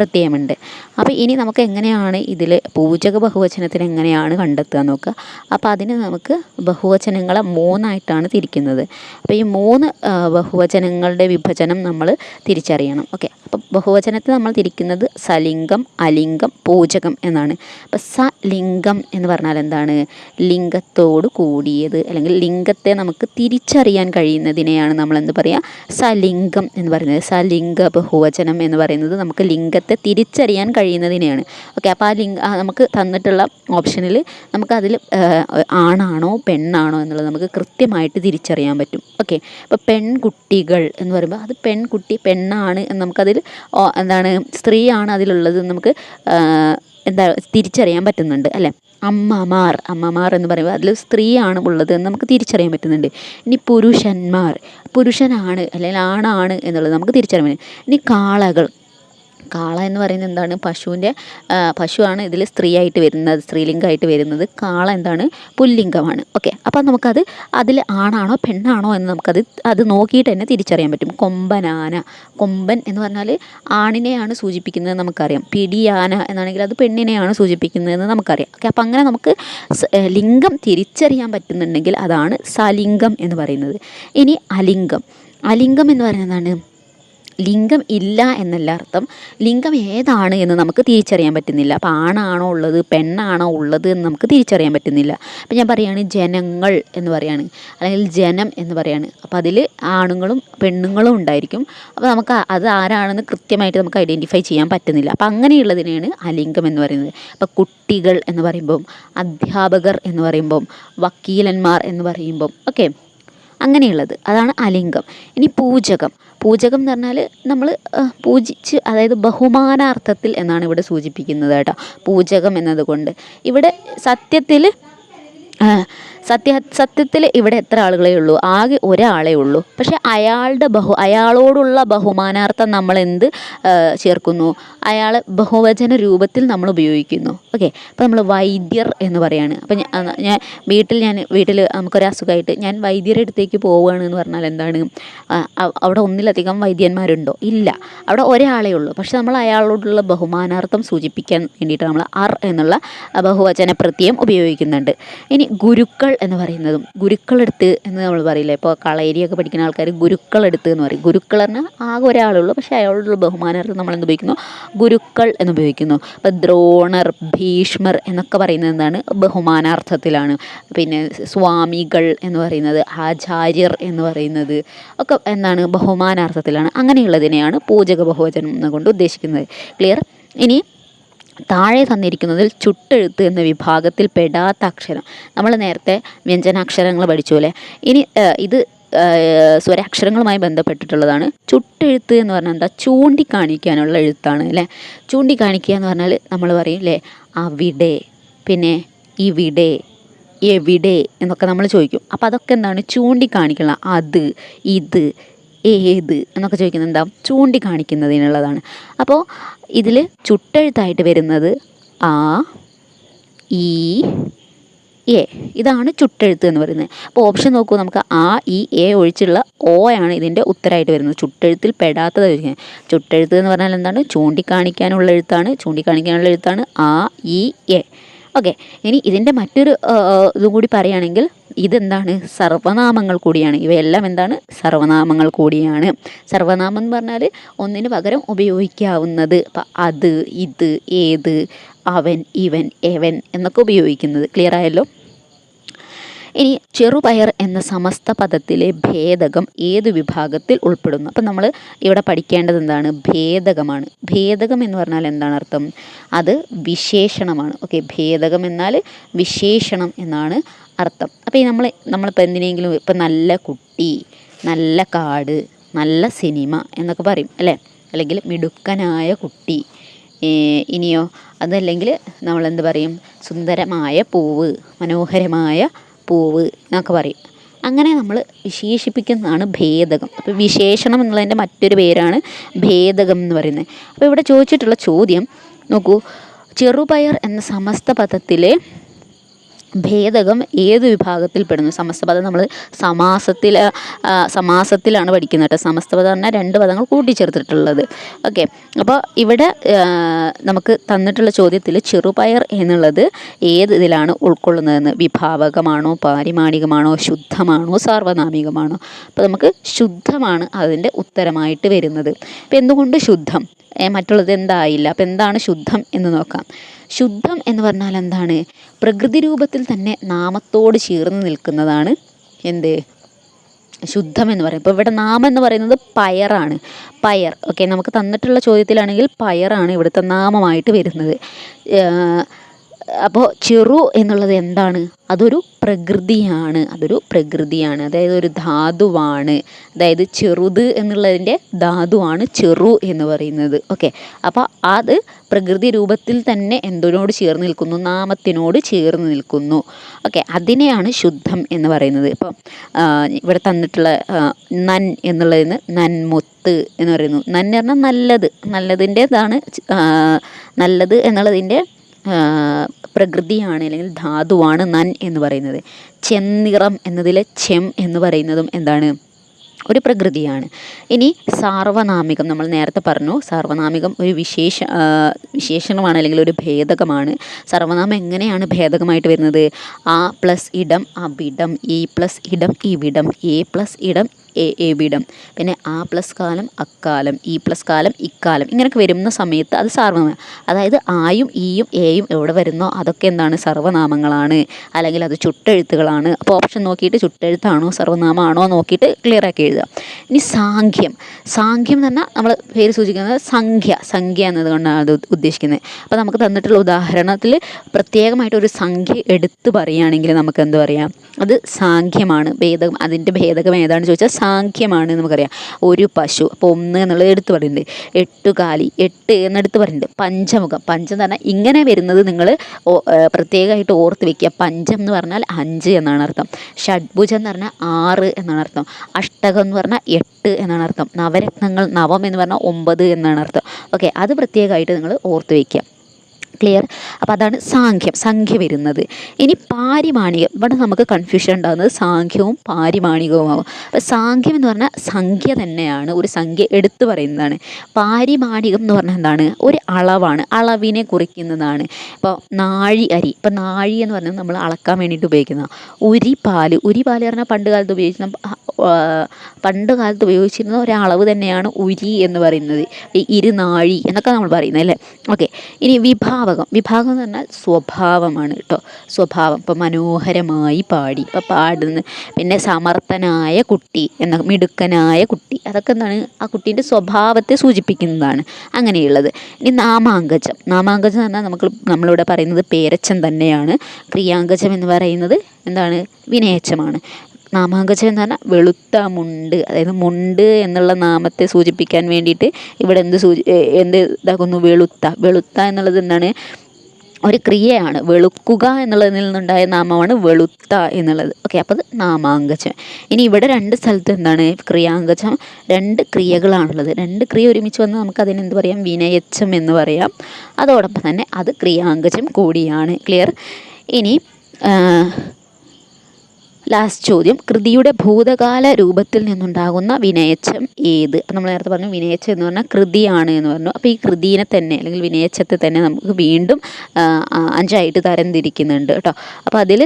പ്രത്യയമുണ്ട്. അപ്പോൾ ഇനി നമുക്ക് എങ്ങനെയാണ് ഇതിൽ പൂജക ബഹുവചനത്തിന് എങ്ങനെയാണ് കണ്ടെത്തുക നോക്കുക. അപ്പോൾ അതിന് നമുക്ക് ബഹുവചനങ്ങളെ മൂന്നായിട്ടാണ് തിരിക്കുന്നത്. അപ്പോൾ ഈ മൂന്ന് ബഹുവചനങ്ങളുടെ വിഭജനം നമ്മൾ തിരിച്ചറിയണം. ഓക്കെ. അപ്പോൾ ബഹുവചനത്തെ നമ്മൾ തിരിക്കുന്നത് സലിംഗം അലിംഗം പൂജകം എന്നാണ്. അപ്പോൾ സലിംഗം എന്ന് പറഞ്ഞാൽ എന്താണ്? ലിംഗത്തോട് കൂടിയത് അല്ലെങ്കിൽ ലിംഗത്തെ നമുക്ക് തിരിച്ചറിയാൻ കഴിയുന്നതിനെയാണ് നമ്മൾ എന്ത് പറയുക സലിംഗം എന്ന് പറയുന്നത്. സലിംഗ ബഹുവചനം എന്ന് പറയുന്നത് നമുക്ക് ലിംഗത്തെ തിരിച്ചറിയാൻ കഴിയുന്നതിനെയാണ്. ഓക്കെ അപ്പോൾ ആ ലിംഗ നമുക്ക് തന്നിട്ടുള്ള ഓപ്ഷനിൽ നമുക്കതിൽ ആണാണോ പെണ്ണാണോ എന്നുള്ളത് നമുക്ക് കൃത്യമായിട്ട് തിരിച്ചറിയാൻ പറ്റും. ഓക്കെ അപ്പോൾ പെൺകുട്ടികൾ എന്ന് പറയുമ്പോൾ അത് പെൺകുട്ടി പെണ്ണാണ് എന്ന് നമുക്കതിൽ എന്താണ് സ്ത്രീയാണ് അതിലുള്ളത് നമുക്ക് എന്താ തിരിച്ചറിയാൻ പറ്റുന്നുണ്ട് അല്ലേ? അമ്മമാർ അമ്മമാർ എന്ന് പറയുമ്പോൾ അതിൽ സ്ത്രീയാണ് ഉള്ളത് എന്ന് നമുക്ക് തിരിച്ചറിയാൻ പറ്റുന്നുണ്ട്. ഇനി പുരുഷന്മാർ പുരുഷനാണ് അല്ലെങ്കിൽ ആണാണ് എന്നുള്ളത് നമുക്ക് തിരിച്ചറിയാൻ പറ്റും. ഇനി കാളകൾ കാള എന്ന് പറയുന്നത് എന്താണ്? പശുവിന്റെ പശുവാണ് ഇതിൽ സ്ത്രീയായിട്ട് വരുന്നത് സ്ത്രീലിംഗമായിട്ട് വരുന്നത്. കാള എന്താണ്? പുല്ലിംഗമാണ്. ഓക്കെ. അപ്പം നമുക്കത് അതിൽ ആണാണോ പെണ്ണാണോ എന്ന് നമുക്കത് അത് നോക്കിയിട്ട് തന്നെ തിരിച്ചറിയാൻ പറ്റും. കൊമ്പനാന കൊമ്പൻ എന്ന് പറഞ്ഞാൽ ആണിനെയാണ് സൂചിപ്പിക്കുന്നത് നമുക്കറിയാം. പിടിയാന എന്നാണെങ്കിൽ അത് പെണ്ണിനെയാണ് സൂചിപ്പിക്കുന്നതെന്ന് നമുക്കറിയാം. ഓക്കെ. അപ്പം അങ്ങനെ നമുക്ക് ലിംഗം തിരിച്ചറിയാൻ പറ്റുന്നുണ്ടെങ്കിൽ അതാണ് സലിംഗം എന്ന് പറയുന്നത്. ഇനി അലിംഗം. അലിംഗം എന്ന് പറയുന്നത് എന്താണ്? ലിംഗം ഇല്ല എന്നല്ല അർത്ഥം. ലിംഗം ഏതാണ് എന്ന് നമുക്ക് തിരിച്ചറിയാൻ പറ്റുന്നില്ല. അപ്പോൾ ആണാണോ ഉള്ളത് പെണ്ണാണോ ഉള്ളത് എന്ന് നമുക്ക് തിരിച്ചറിയാൻ പറ്റുന്നില്ല. അപ്പോൾ ഞാൻ പറയുകയാണ് ജനങ്ങൾ എന്ന് പറയാണ്. അല്ലെങ്കിൽ ജനം എന്ന് പറയാണ്. അപ്പോൾ അതിൽ ആണുങ്ങളും പെണ്ണുങ്ങളും ഉണ്ടായിരിക്കും. അപ്പോൾ നമുക്ക് അത് ആരാണെന്ന് കൃത്യമായിട്ട് നമുക്ക് ഐഡന്റിഫൈ ചെയ്യാൻ പറ്റുന്നില്ല. അപ്പോൾ അങ്ങനെയുള്ളതിനെയാണ് അലിംഗം എന്ന് പറയുന്നത്. അപ്പോൾ കുട്ടികൾ എന്ന് പറയുമ്പം അധ്യാപകർ എന്ന് പറയുമ്പം വക്കീലന്മാർ എന്ന് പറയുമ്പം ഓക്കെ? അങ്ങനെയുള്ളത്. അതാണ് അലിംഗം. ഇനി പൂജകം. പൂജകം എന്ന് പറഞ്ഞാൽ നമ്മൾ പൂജിച്ച് അതായത് ബഹുമാനാർത്ഥത്തിൽ എന്നാണ് ഇവിടെ സൂചിപ്പിക്കുന്നത് കേട്ടോ. പൂജകം എന്നതുകൊണ്ട്. ഇവിടെ സത്യത്തിൽ സത്യ സത്യത്തിൽ ഇവിടെ എത്ര ആളുകളേ ഉള്ളൂ? ആകെ ഒരാളേ ഉള്ളൂ. പക്ഷെ അയാളുടെ ബഹു അയാളോടുള്ള ബഹുമാനാർത്ഥം നമ്മൾ എന്ത് ചേർക്കുന്നു? അയാൾ ബഹുവചന രൂപത്തിൽ നമ്മൾ ഉപയോഗിക്കുന്നു. ഓക്കെ? അപ്പോൾ നമ്മൾ വൈദ്യർ എന്ന് പറയാണ്. അപ്പം ഞാൻ വീട്ടിൽ ഞാൻ വീട്ടിൽ നമുക്കൊരു അസുഖമായിട്ട് ഞാൻ വൈദ്യരുടെ അടുത്തേക്ക് പോവുകയാണ് എന്ന് പറഞ്ഞാൽ എന്താണ്? അവിടെ ഒന്നിലധികം വൈദ്യന്മാരുണ്ടോ? ഇല്ല. അവിടെ ഒരാളേ ഉള്ളൂ. പക്ഷെ നമ്മൾ അയാളോടുള്ള ബഹുമാനാർത്ഥം സൂചിപ്പിക്കാൻ വേണ്ടിയിട്ട് നമ്മൾ അർ എന്നുള്ള ബഹുവചന പ്രത്യയം ഉപയോഗിക്കുന്നുണ്ട്. ഇനി ഗുരുക്കൾ എന്ന് പറയുന്നതും ഗുരുക്കളെടുത്ത് എന്ന് നമ്മൾ പറയില്ലേ? ഇപ്പോൾ കളേരിയൊക്കെ പഠിക്കുന്ന ആൾക്കാർ ഗുരുക്കളെടുത്ത് എന്ന് പറയും. ഗുരുക്കൾ പറഞ്ഞാൽ ആകെ ഒരാളുള്ളൂ. പക്ഷേ അയാളോടുള്ള ബഹുമാനാർത്ഥം നമ്മൾ എന്ത് ഉപയോഗിക്കുന്നു? ഗുരുക്കൾ എന്ന് ഉപയോഗിക്കുന്നു. അപ്പോൾ ദ്രോണർ ഭീഷ്മർ എന്നൊക്കെ പറയുന്നത് എന്താണ്? ബഹുമാനാർത്ഥത്തിലാണ്. പിന്നെ സ്വാമികൾ എന്ന് പറയുന്നത് ആചാര്യർ എന്ന് പറയുന്നത് ഒക്കെ എന്താണ്? ബഹുമാനാർത്ഥത്തിലാണ്. അങ്ങനെയുള്ളതിനെയാണ് പൂജക ബഹുവചനം എന്നുകൊണ്ട് ഉദ്ദേശിക്കുന്നത്. ക്ലിയർ? ഇനി താഴെ തന്നിരിക്കുന്നതിൽ ചുട്ടെഴുത്ത് എന്ന വിഭാഗത്തിൽ പെടാത്ത അക്ഷരം. നമ്മൾ നേരത്തെ വ്യഞ്ജനാക്ഷരങ്ങൾ പഠിച്ചു അല്ലേ? ഇനി ഇത് സ്വരാക്ഷരങ്ങളുമായി ബന്ധപ്പെട്ടിട്ടുള്ളതാണ്. ചുട്ടെഴുത്ത് എന്ന് പറഞ്ഞാൽ എന്താ? ചൂണ്ടിക്കാണിക്കാനുള്ള എഴുത്താണ് അല്ലേ? ചൂണ്ടിക്കാണിക്കുക എന്ന് പറഞ്ഞാൽ നമ്മൾ പറയും അല്ലേ? അവിടെ പിന്നെ ഇവിടെ എവിടെ എന്നൊക്കെ നമ്മൾ ചോദിക്കും. അപ്പോൾ അതൊക്കെ എന്താണ്? ചൂണ്ടിക്കാണിക്കണം അത് ഇത് ഏത് എന്നൊക്കെ ചോദിക്കുന്നത് എന്താ ചൂണ്ടിക്കാണിക്കുന്നതിനുള്ളതാണ്. അപ്പോൾ ഇതിൽ ചുട്ടെഴുത്തായിട്ട് വരുന്നത് ആ ഈ എ. ഇതാണ് ചുട്ടെഴുത്ത് എന്ന് പറയുന്നത്. അപ്പോൾ ഓപ്ഷൻ നോക്കൂ നമുക്ക് ആ ഈ എ ഒഴിച്ചുള്ള ഓ ആണ് ഇതിന്റെ ഉത്തരമായിട്ട് വരുന്നത്. ചുട്ടെഴുത്തിൽ പെടാത്തത് ചോദിക്കുന്നത്. ചുട്ടെഴുത്ത് എന്ന് പറഞ്ഞാൽ എന്താണ്? ചൂണ്ടിക്കാണിക്കാനുള്ള എഴുത്താണ്. ചൂണ്ടിക്കാണിക്കാനുള്ള എഴുത്താണ് ആ ഇ എ. ഓക്കെ. ഇനി ഇതിന്റെ മറ്റൊരു ഇതും കൂടി പറയുകയാണെങ്കിൽ ഇതെന്താണ്? സർവനാമങ്ങൾ കൂടിയാണ്. ഇവയെല്ലാം എന്താണ്? സർവനാമങ്ങൾ കൂടിയാണ്. സർവനാമം എന്ന് പറഞ്ഞാൽ ഒന്നിന് പകരം ഉപയോഗിക്കാവുന്നത്. അപ്പം അത് ഇത് ഏത് അവൻ ഇവൻ എവൻ എന്നൊക്കെ ഉപയോഗിക്കുന്നത്. ക്ലിയർ ആയല്ലോ? ഇനി ചെറുപയർ എന്ന സമസ്ത പദത്തിലെ ഭേദകം ഏത് വിഭാഗത്തിൽ ഉൾപ്പെടുന്നു? അപ്പം നമ്മൾ ഇവിടെ പഠിക്കേണ്ടത് എന്താണ്? ഭേദകമാണ്. ഭേദകം എന്ന് പറഞ്ഞാൽ എന്താണ് അർത്ഥം? അത് വിശേഷണമാണ്. ഓക്കെ ഭേദകം എന്നാൽ വിശേഷണം എന്നാണ് അർത്ഥം. അപ്പോൾ ഈ നമ്മൾ നമ്മളിപ്പോൾ എന്തിനെങ്കിലും ഇപ്പം നല്ല കുട്ടി നല്ല കാട് നല്ല സിനിമ എന്നൊക്കെ പറയും അല്ലേ? അല്ലെങ്കിൽ മിടുക്കനായ കുട്ടി ഇനിയോ അതല്ലെങ്കിൽ നമ്മൾ എന്ത് പറയും? സുന്ദരമായ പൂവ് മനോഹരമായ പൂവ് എന്നൊക്കെ പറയും. അങ്ങനെ നമ്മൾ വിശേഷിപ്പിക്കുന്നതാണ് ഭേദകം. അപ്പോൾ വിശേഷണം എന്നുള്ളതിന്റെ മറ്റൊരു പേരാണ് ഭേദകം എന്ന് പറയുന്നത്. അപ്പോൾ ഇവിടെ ചോദിച്ചിട്ടുള്ള ചോദ്യം നോക്കൂ ചെറുപയർ എന്ന സമസ്ത പദത്തിലെ ഭേദകം ഏത് വിഭാഗത്തിൽ പെടുന്നു സമസ്തപദം നമ്മൾ സമാസത്തിൽ സമാസത്തിലാണ് പഠിക്കുന്നത് കേട്ടോ. സമസ്തപദം പറഞ്ഞാൽ രണ്ട് പദങ്ങൾ കൂട്ടിച്ചേർത്തിട്ടുള്ളത്. ഓക്കെ. അപ്പോൾ ഇവിടെ നമുക്ക് തന്നിട്ടുള്ള ചോദ്യത്തിൽ ചെറുപയർ എന്നുള്ളത് ഏത് ഇതിലാണ് ഉൾക്കൊള്ളുന്നതെന്ന്? വിഭാവകമാണോ പാരിമാണികമാണോ ശുദ്ധമാണോ സാർവനാമികമാണോ? അപ്പോൾ നമുക്ക് ശുദ്ധമാണ് അതിന്റെ ഉത്തരമായിട്ട് വരുന്നത്. അപ്പോൾ എന്തുകൊണ്ട് ശുദ്ധം? മറ്റുള്ളത് എന്തായില്ല. അപ്പം എന്താണ് ശുദ്ധം എന്ന് നോക്കാം. ശുദ്ധം എന്ന് പറഞ്ഞാൽ എന്താണ്? പ്രകൃതി രൂപത്തിൽ തന്നെ നാമത്തോട് ചേർന്ന് നിൽക്കുന്നതാണ് എന്ത്? ശുദ്ധം എന്ന് പറയും ഇപ്പോൾ ഇവിടെ നാമം എന്ന് പറയുന്നത് പയറാണ്. പയർ. ഓക്കെ നമുക്ക് തന്നിട്ടുള്ള ചോദ്യത്തിലാണെങ്കിൽ പയറാണ് ഇവിടുത്തെ നാമമായിട്ട് വരുന്നത്. അപ്പോൾ ചെറു എന്നുള്ളത് എന്താണ്? അതൊരു പ്രകൃതിയാണ്. അതൊരു പ്രകൃതിയാണ്. അതായത് ഒരു ധാതുവാണ്. അതായത് ചെറുത് എന്നുള്ളതിന്റെ ധാതുവാണ് ചെറു എന്ന് പറയുന്നത്. ഓക്കെ. അപ്പോൾ അത് പ്രകൃതി രൂപത്തിൽ തന്നെ എന്തിനോട് ചേർന്ന് നിൽക്കുന്നു? നാമത്തിനോട് ചേർന്ന് നിൽക്കുന്നു. ഓക്കെ. അതിനെയാണ് ശുദ്ധം എന്ന് പറയുന്നത്. ഇപ്പം ഇവിടെ തന്നിട്ടുള്ള നൻ എന്നുള്ളതിന് നന്മൊത്ത് എന്ന് പറയുന്നു. നൻ എന്ന് പറഞ്ഞാൽ നല്ലത്. നല്ലതിന്റെതാണ് നല്ലത് എന്നുള്ളതിന്റെ പ്രകൃതിയാണ് അല്ലെങ്കിൽ ധാതുവാണ് നൻ എന്ന് പറയുന്നത്. ചെന്നിറം എന്നതിലെ ചെം എന്ന് പറയുന്നതും എന്താണ്? ഒരു പ്രകൃതിയാണ്. ഇനി സാർവനാമികം നമ്മൾ നേരത്തെ പറഞ്ഞു. സാർവനാമികം ഒരു വിശേഷ വിശേഷണമാണ് അല്ലെങ്കിൽ ഒരു ഭേദകമാണ്. സർവനാമം എങ്ങനെയാണ് ഭേദകമായിട്ട് വരുന്നത്? ആ പ്ലസ് ഇടം അവിടം ഇ പ്ലസ് ഇടം ഇവിടം എ പ്ലസ് ഇടം എ എവിടം പിന്നെ ആ പ്ലസ് കാലം അക്കാലം ഇ പ്ലസ് കാലം ഇക്കാലം ഇങ്ങനെയൊക്കെ വരുന്ന സമയത്ത് അത് സർവനാമം അതായത് ആയും ഇയും എയും എവിടെ വരുന്നോ അതൊക്കെ എന്താണ്? സർവനാമങ്ങളാണ്. അല്ലെങ്കിൽ അത് ചുട്ടെഴുത്തുകളാണ്. അപ്പോൾ ഓപ്ഷൻ നോക്കിയിട്ട് ചുട്ടെഴുത്താണോ സർവനാമമാണോ നോക്കിയിട്ട് ക്ലിയർ ആക്കി എഴുതുക. ഇനി സാഖ്യം. സാഖ്യം എന്ന് പറഞ്ഞാൽ നമ്മൾ പേര് സൂചിക്കുന്നത് സംഖ്യ. സംഖ്യ എന്നതുകൊണ്ടാണ് അത് ഉദ്ദേശിക്കുന്നത്. അപ്പോൾ നമുക്ക് തന്നിട്ടുള്ള ഉദാഹരണത്തിൽ പ്രത്യേകമായിട്ട് ഒരു സംഖ്യ എടുത്ത് പറയുകയാണെങ്കിൽ നമുക്ക് എന്ത് പറയാം? അത് സാഖ്യമാണ്. ഭേദം അതിന്റെ ഭേദകം ഏതാണെന്ന് ചോദിച്ചാൽ സാഖ്യമാണ് നമുക്കറിയാം. ഒരു പശു അപ്പോൾ ഒന്ന് എന്നുള്ളത് എടുത്തു പറയുന്നുണ്ട് എട്ടുകാലി എട്ട് എന്നെടുത്ത് പറയുന്നുണ്ട് പഞ്ചമുഖം. പഞ്ചം എന്ന് പറഞ്ഞാൽ ഇങ്ങനെ വരുന്നത് നിങ്ങൾ പ്രത്യേകമായിട്ട് ഓർത്ത് വെക്കുക. പഞ്ചം എന്ന് പറഞ്ഞാൽ അഞ്ച് എന്നാണ് അർത്ഥം. ഷഡ്ഭുജം എന്ന് പറഞ്ഞാൽ ആറ് എന്നാണ് അർത്ഥം. അഷ്ടകം എന്ന് പറഞ്ഞാൽ എട്ട് എന്നാണ് അർത്ഥം. നവരത്നങ്ങൾ നവം എന്ന് പറഞ്ഞാൽ ഒമ്പത് എന്നാണ് അർത്ഥം. ഓക്കെ അത് പ്രത്യേകമായിട്ട് നിങ്ങൾ ഓർത്ത് വയ്ക്കുക ക്ലിയർ അപ്പോൾ അതാണ് സാഖ്യം സംഖ്യ വരുന്നത്. ഇനി പാരിമാണികം. ഇവിടെ നമുക്ക് കൺഫ്യൂഷൻ ഉണ്ടാകുന്നത് സാഖ്യവും പാരിമാണികവുമാകും അപ്പോൾ സാഖ്യം എന്ന് പറഞ്ഞാൽ സംഖ്യ തന്നെയാണ് ഒരു സംഖ്യ എടുത്തു പറയുന്നതാണ്. പാരിമാണികം എന്ന് പറഞ്ഞാൽ എന്താണ്? ഒരു അളവാണ് അളവിനെ കുറിക്കുന്നതാണ്. ഇപ്പോൾ നാഴി അരി. ഇപ്പോൾ നാഴി എന്ന് പറഞ്ഞാൽ നമ്മൾ അളക്കാൻ വേണ്ടിയിട്ട് ഉപയോഗിക്കുന്ന ഉരി പാൽ ഉരി പാൽ പറഞ്ഞാൽ പണ്ട് കാലത്ത് ഉപയോഗിച്ചിരുന്ന പണ്ട് കാലത്ത് ഉപയോഗിച്ചിരുന്ന ഒരളവ് തന്നെയാണ് ഉരി എന്ന് പറയുന്നത്. ഈ ഇരുനാഴി എന്നൊക്കെ നമ്മൾ പറയുന്നത് അല്ലേ? ഓക്കെ. ഇനി വിഭാവകം വിഭാഗം എന്ന് പറഞ്ഞാൽ സ്വഭാവമാണ് കേട്ടോ. സ്വഭാവം. ഇപ്പം മനോഹരമായി പാടി. ഇപ്പം പാടുന്ന പിന്നെ സമർത്ഥനായ കുട്ടി എന്ന മിടുക്കനായ കുട്ടി. അതൊക്കെ എന്താണ്? ആ കുട്ടീന്റെ സ്വഭാവത്തെ സൂചിപ്പിക്കുന്നതാണ് അങ്ങനെയുള്ളത്. ഇനി നാമാങ്കജം. നാമാങ്കജം എന്ന് പറഞ്ഞാൽ നമുക്ക് നമ്മളിവിടെ പറയുന്നത് പേരച്ചൻ തന്നെയാണ്. ക്രിയാങ്കജം എന്ന് പറയുന്നത് എന്താണ്? വിനയച്ചമാണ്. നാമാങ്കജം എന്ന് പറഞ്ഞാൽ വെളുത്ത മുണ്ട് അതായത് മുണ്ട് എന്നുള്ള നാമത്തെ സൂചിപ്പിക്കാൻ വേണ്ടിയിട്ട് ഇവിടെ എന്ത് സൂചി എന്ത് ഇതാക്കുന്നു? വെളുത്ത. വെളുത്ത എന്നുള്ളത് എന്താണ്? ഒരു ക്രിയയാണ്. വെളുക്കുക എന്നുള്ളതിൽ നിന്നുണ്ടായ നാമമാണ് വെളുത്ത എന്നുള്ളത്. ഓക്കെ അപ്പോൾ അത് നാമാങ്കജം ഇനി ഇവിടെ രണ്ട് സ്ഥലത്ത് എന്താണ്? ക്രിയാങ്കജം. രണ്ട് ക്രിയകളാണുള്ളത്. രണ്ട് ക്രിയ ഒരുമിച്ച് വന്ന് നമുക്ക് അതിനെന്ത് പറയാം? വിനയച്ചം എന്ന് പറയാം. അതോടൊപ്പം തന്നെ അത് ക്രിയാങ്കജം കൂടിയാണ്. ക്ലിയർ? ഇനി ലാസ്റ്റ് ചോദ്യം. കൃതിയുടെ ഭൂതകാല രൂപത്തിൽ നിന്നുണ്ടാകുന്ന വിനയച്ചം ഏത്? നമ്മൾ നേരത്തെ പറഞ്ഞു വിനയച്ചം എന്ന് പറഞ്ഞാൽ കൃതിയാണ് എന്ന് പറഞ്ഞു. അപ്പോൾ ഈ കൃതിനെ തന്നെ അല്ലെങ്കിൽ വിനയച്ചത്തെ തന്നെ നമുക്ക് വീണ്ടും അഞ്ചായിട്ട് തരംതിരിക്കുന്നുണ്ട് കേട്ടോ. അപ്പോൾ അതിൽ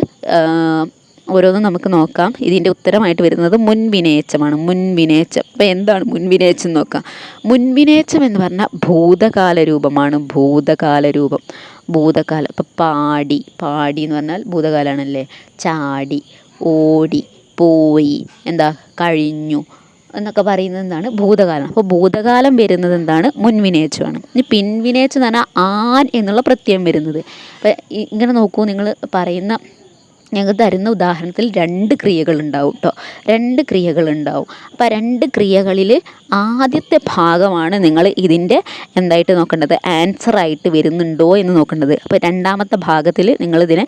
ഓരോന്നും നമുക്ക് നോക്കാം. ഇതിന്റെ ഉത്തരമായിട്ട് വരുന്നത് മുൻവിനയച്ചമാണ് മുൻവിനയച്ചം അപ്പോൾ എന്താണ് മുൻവിനയച്ചം നോക്കാം. മുൻവിനയച്ചം എന്ന് പറഞ്ഞാൽ ഭൂതകാല രൂപമാണ്. ഭൂതകാല രൂപം. ഭൂതകാലം. ഇപ്പം പാടി പാടി എന്ന് പറഞ്ഞാൽ ഭൂതകാലമാണല്ലേ ചാടി. ഓടി പോയി. എന്താ? കഴിഞ്ഞു. എന്നൊക്കെ പറയുന്നത് എന്താണ്? ഭൂതകാലം. അപ്പോൾ ഭൂതകാലം വരുന്നത് എന്താണ്? മുൻവിനയച്ചമാണ് ഇനി പിൻവിനയച്ചം എന്ന് പറഞ്ഞാൽ ആൻ എന്നുള്ള പ്രത്യയം വരുന്നത്. അപ്പോൾ ഇങ്ങനെ നോക്കൂ. നിങ്ങൾ പറയുന്ന ഞങ്ങൾ തരുന്ന ഉദാഹരണത്തിൽ രണ്ട് ക്രിയകളുണ്ടാവും കേട്ടോ രണ്ട് ക്രിയകളുണ്ടാവും അപ്പോൾ രണ്ട് ക്രിയകളിൽ ആദ്യത്തെ ഭാഗമാണ് നിങ്ങൾ ഇതിന്റെ എന്തായിട്ട് നോക്കേണ്ടത്? ആൻസർ ആയിട്ട് വരുന്നുണ്ടോ എന്ന് നോക്കേണ്ടത്. അപ്പോൾ രണ്ടാമത്തെ ഭാഗത്തിൽ നിങ്ങളിതിനെ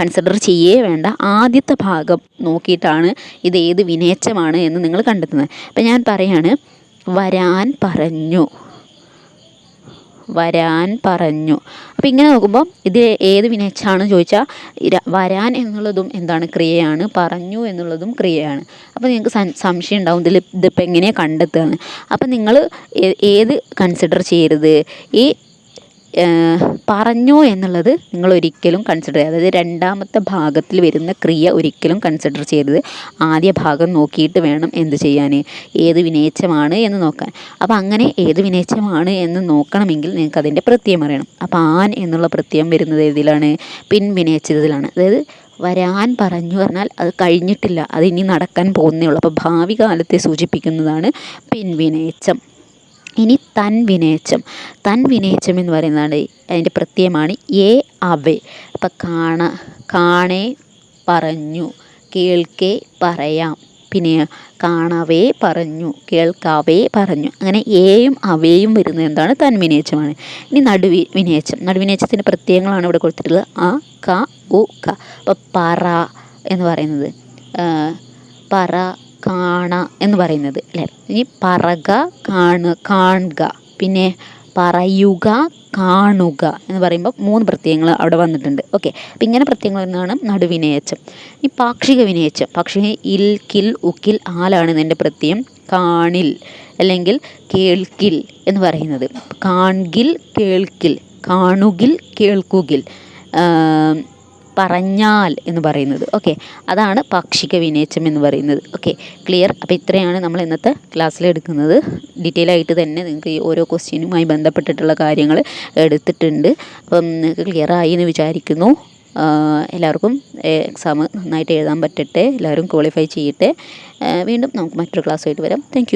കൺസിഡർ ചെയ്യേ വേണ്ട. ആദ്യത്തെ ഭാഗം നോക്കിയിട്ടാണ് ഇത് ഏത് വിനേച്ചമാണ് എന്ന് നിങ്ങൾ കണ്ടെത്തുന്നത്. അപ്പോൾ ഞാൻ പറയാണ് വരാൻ പറഞ്ഞു. വരാൻ പറഞ്ഞു. അപ്പോൾ ഇങ്ങനെ നോക്കുമ്പോൾ ഇത് ഏത് വിനച്ചാണ് ചോദിച്ചാൽ വരാൻ എന്നുള്ളതും എന്താണ് ക്രിയയാണ് പറഞ്ഞു എന്നുള്ളതും ക്രിയയാണ്. അപ്പോൾ നിങ്ങൾക്ക് സംശയം ഉണ്ടാവും ഇതിൽ ഇതിപ്പോൾ എങ്ങനെയാണ് കണ്ടെത്തുകയെന്ന് അപ്പോൾ നിങ്ങൾ ഏത് കൺസിഡർ ചെയ്യരുത്? ഈ പറഞ്ഞു എന്നുള്ളത് നിങ്ങൾ ഒരിക്കലും കൺസിഡർ ചെയ്യുക അതായത് രണ്ടാമത്തെ ഭാഗത്തിൽ വരുന്ന ക്രിയ ഒരിക്കലും കൺസിഡർ ചെയ്യരുത് ആദ്യ ഭാഗം നോക്കിയിട്ട് വേണം എന്ത് ചെയ്യാൻ ഏത് വിനയച്ചമാണ് എന്ന് നോക്കാൻ. അപ്പോൾ അങ്ങനെ ഏത് വിനയച്ചമാണ് എന്ന് നോക്കണമെങ്കിൽ നിങ്ങൾക്ക് അതിന്റെ പ്രത്യയം അറിയണം. അപ്പോൾ ആൻ എന്നുള്ള പ്രത്യയം വരുന്നത് ഏതിലാണ്? പിൻ വിനയിച്ചതിലാണ്. അതായത് വരാൻ പറഞ്ഞു പറഞ്ഞാൽ അത് കഴിഞ്ഞിട്ടില്ല അത് ഇനി നടക്കാൻ പോകുന്നേ ഉള്ളൂ. അപ്പോൾ ഭാവി കാലത്തെ സൂചിപ്പിക്കുന്നതാണ് പിൻവിനയിച്ചം ഇനി തൻ വിനയിച്ചം. തൻ വിനയിച്ചം എന്ന് പറയുന്നതാണ് അതിന്റെ പ്രത്യയമാണ് എ അവെ. അപ്പം കാണ കാണേ പറഞ്ഞു കേൾക്കേ പറയാം. പിന്നെ കാണവേ പറഞ്ഞു കേൾക്കാവേ പറഞ്ഞു. അങ്ങനെ ഏയും അവയും വരുന്നത് എന്താണ്? തൻ വിനേച്ചമാണ് ഇനി നടുവി വിനേച്ചം നടുവിനേച്ചത്തിന്റെ പ്രത്യയങ്ങളാണ് ഇവിടെ കൊടുത്തിട്ടുള്ളത്. ആ ക ഉ ക. അപ്പോൾ പറ എന്ന് പറയുന്നത്. പറ കാണ എന്ന് പറയുന്നത് അല്ലേ? ഇനി പറക കാണു കാണുക. പിന്നെ പറയുക കാണുക എന്ന് പറയുമ്പോൾ മൂന്ന് പ്രത്യയങ്ങൾ അവിടെ വന്നിട്ടുണ്ട്. ഓക്കെ അപ്പം ഇങ്ങനെ പ്രത്യയങ്ങൾ വരുന്നതാണ് നടുവിനയച്ചം. ഈ പാക്ഷിക വിനയച്ചം. പക്ഷി ഇൽ കിൽ ഉക്കിൽ ആലാണ് ഇതിന്റെ പ്രത്യയം. കാണിൽ അല്ലെങ്കിൽ കേൾക്കിൽ എന്ന് പറയുന്നത്. കാൺകിൽ കേൾക്കിൽ. കാണുകിൽ കേൾക്കുകിൽ. പറഞ്ഞാൽ എന്ന് പറയുന്നത്. ഓക്കെ അതാണ് പാക്ഷിക വിനേച്ചം എന്ന് പറയുന്നത്. ഓക്കെ ക്ലിയർ അപ്പോൾ ഇത്രയാണ് നമ്മൾ ഇന്നത്തെ ക്ലാസ്സിൽ എടുക്കുന്നത്. ഡീറ്റെയിൽ ആയിട്ട് തന്നെ നിങ്ങൾക്ക് ഈ ഓരോ ക്വസ്റ്റ്യനുമായി ബന്ധപ്പെട്ടിട്ടുള്ള കാര്യങ്ങൾ എടുത്തിട്ടുണ്ട്. അപ്പം നിങ്ങൾക്ക് ക്ലിയർ ആയി എന്ന് വിചാരിക്കുന്നു. എല്ലാവർക്കും എക്സാം നന്നായിട്ട് എഴുതാൻ പറ്റട്ടെ. എല്ലാവരും ക്വാളിഫൈ ചെയ്യട്ടെ. വീണ്ടും നമുക്ക് മറ്റൊരു ക്ലാസ്സായിട്ട് വരാം. താങ്ക്